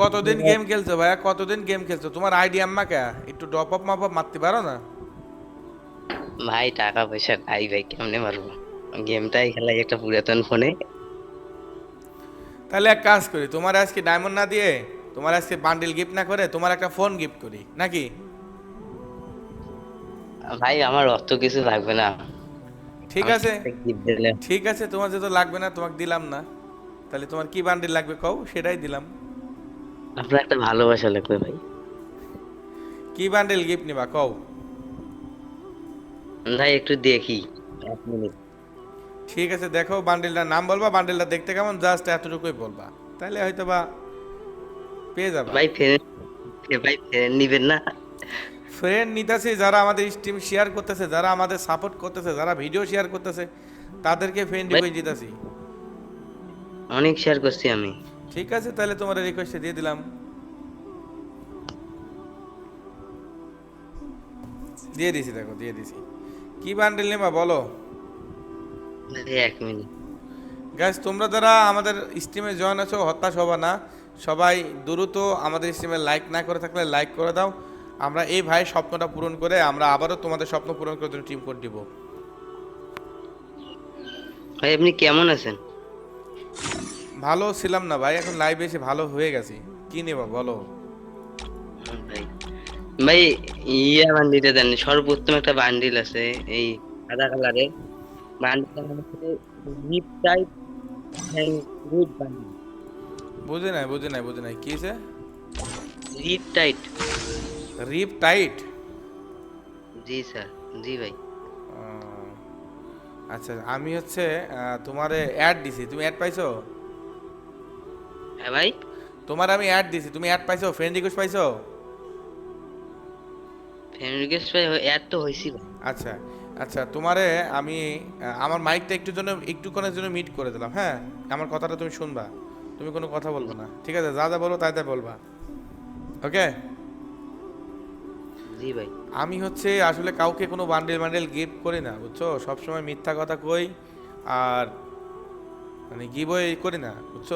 কতদিন গেম খেলছো ভাইয়া? কতদিন গেম খেলছো? তোমার আইডি আম্মা কে? একটু ডপ আপ মাপ মারতে পারো না? ভাই টাকা পয়সা নাই ভাই কেমনে মারবো? গেমটাই খেলাই একটা পুরাতন ফোনে তাহলে এক কাজ করি তোমার আজকে ডায়মন্ড না দিয়ে তোমার আজকে বান্ডিল গিফট না করে তোমার একটা ফোন গিফট করি নাকি? ভাই আমার অত কিছু লাগবে না। ঠিক আছে। ঠিক আছে তোমার যেহেতু লাগবে না তোমাকে দিলাম না। তাহলে তোমার কি বান্ডিল লাগবে কও? সেটাই দিলাম। আপনার একটা ভালোবাসা লাগবে ভাই। কি বান্ডিল গিফট নিবা কও? ভাই একটু দেখি এক মিনিট ঠিক আছে দেখো বান্ডিলটার নাম বলবা বান্ডিলটা দেখতে কেমন জাস্ট এতটুকুই বলবা। তাহলে হয়তো বা পেয়ে যাবা। ভাই ফ্রেন্ড ভাই ফ্রেন্ড নিবেন না। ফ্রেন্ড নিতেছে যারা আমাদের স্ট্রিম শেয়ার করতেছে যারা আমাদের সাপোর্ট করতেছে যারা ভিডিও শেয়ার করতেছে তাদেরকে ফ্রেন্ড রিকোয়েস্ট দিতেছি। অনেক শেয়ার করছি আমি। ঠিক আছে তাহলে তোমার রিকোয়েস্টে দিয়ে দিলাম। দিয়ে দিছি দেখো দিয়ে দিছি। কি বান্ডিল নেবা বলো? এক মিনিট। গ্যাস তোমরা যারা আমাদের স্ট্রিমে জয়েন আছো হতাশ হবা না। সবাই দ্রুত আমাদের স্ট্রিমে লাইক না করে থাকলে লাইক করে দাও। আমরা এই ভাই স্বপ্নটা পূরণ করে আমরা আবারও তোমাদের স্বপ্ন পূরণ করার জন্য টিম কোড দিব। ভাই আপনি কেমন আছেন? ভালো ছিলাম না ভাই এখন লাইভে এসে ভালো হয়ে গেছি। কি নেবা বলো? ভাই ইয়া বান্ডিলটা দেন সর্বোত্তম একটা বান্ডিল আছে এই সাদা কালারের। বান্ডিলটা হচ্ছে জিপ টাইপ গুড বান্ডিল। বুঝে নাই বুঝে নাই বুঝে নাই। কি আছে রিপ টাইট রিপ টাইট জি স্যার জি ভাই। আচ্ছা আমি হচ্ছে তোমারে অ্যাড দিছি। তুমি অ্যাড পাইছো? হ্যাঁ ভাই। তোমার আমি অ্যাড দিছি তুমি অ্যাড পাইছো ফ্রেন্ড রিকোয়েস্ট পাইছো? ফ্যামিলি গেস্ট ভাই এড তো ভাই আচ্ছা আচ্ছা তোমারে আমি আমার মাইকটা একটু জন্য একটুক্ষণের জন্য মিট করে দিলাম হ্যাঁ? আমার কথাটা তুমি শুনবা তুমি কোনো কথা বলব না। ঠিক আছে যা যা বলব তাই তাই বলবা। ওকে জি ভাই। আমি হচ্ছে আসলে কাউকে কোনো বান্ডেল বান্ডেল গিফট করি না বুঝছ? সবসময় মিথ্যা কথা কই আর মানে গিবই করি না বুঝছ?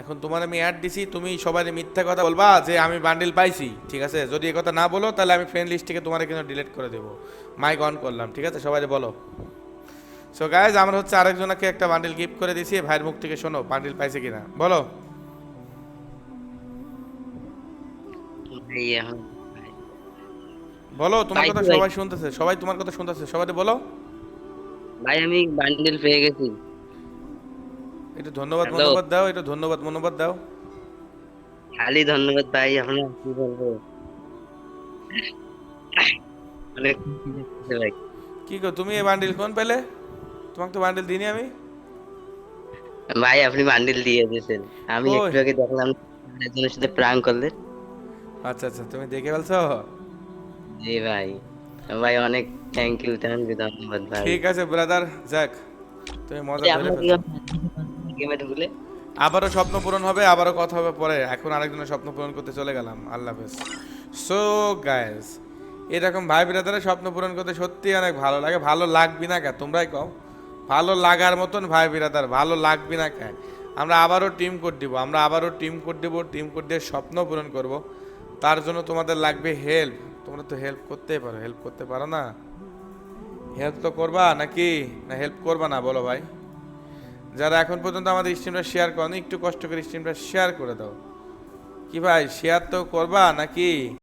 এখন তোমার আমি অ্যাড দিছি তুমি সবাই মিথ্যা কথা বলবা যে আমি বান্ডেল পাইছি ঠিক আছে? যদি এ কথা না বলো তাহলে আমি ফ্রেন্ড লিস্ট থেকে তোমার কিন্তু ডিলিট করে দেবো। মাইক অন করলাম ঠিক আছে? সবাই বলো। সো গাইজ আমরা হচ্ছে আরেকজনকে একটা বান্ডেল গিফট করে দিছি ভাইয়ের মুখ থেকে শোনো বান্ডেল পাইছে কিনা। বলো। বলো তোমার কথা সবাই শুনতেছে সবাই তোমার কথা শুনতেছে সবাই বলো। ভাই আমি বান্ডিল পেয়ে গেছি। একটু ধন্যবাদ মনোবাদ দাও একটু ধন্যবাদ মনোবাদ দাও। খালি ধন্যবাদ ভাই আপনার কি বলব? অনেক কি গো তুমি এই বান্ডিল কোন পেলে? তোমাকে তো বান্ডিল দিইনি আমি। ভাই আপনি বান্ডিল দিয়ে দিয়েছেন। আমি একটু আগে দেখলাম একজনের সাথে প্রাং করলেন আচ্ছা আচ্ছা তুমি দেখে ফেলছো? জি ভাই। ভাই অনেক থ্যাংক ইউ থ্যাংক ইউ ধন্যবাদ ভাই। ঠিক আছে ব্রাদার যাক তুমি মজা করে। গেমে ঢুকলে। আবারও স্বপ্ন পূরণ হবে, আবারও কথা হবে পরে। এখন আরেকজনের স্বপ্ন পূরণ করতে চলে গেলাম। আল্লাহ হাফেজ। সো গাইস এরকম ভাই ব্রাদারের স্বপ্ন পূরণ করতে সত্যি অনেক ভালো লাগে। ভালো লাগবি না কে? তোমরাই কও। ভালো লাগার মতন ভাই ব্রাদার, ভালো লাগবি না কে? আমরা আবারও টিম কোড দিব, আমরা আবারও টিম কোড দিব টিম কোড দিয়ে স্বপ্ন পূরণ করব। তার জন্য তোমাদের লাগবে হেল্প তোমরা তো হেল্প করতেই পারো। হেল্প করতে পারো না? হেল্প তো করবা নাকি? না হেল্প করবা না, বলো ভাই। যারা এখন পর্যন্ত আমাদের স্ট্রিমটা শেয়ার করনি, একটু কষ্ট করে স্ট্রিমটা শেয়ার করে দাও। কি ভাই শেয়ার তো করবা নাকি?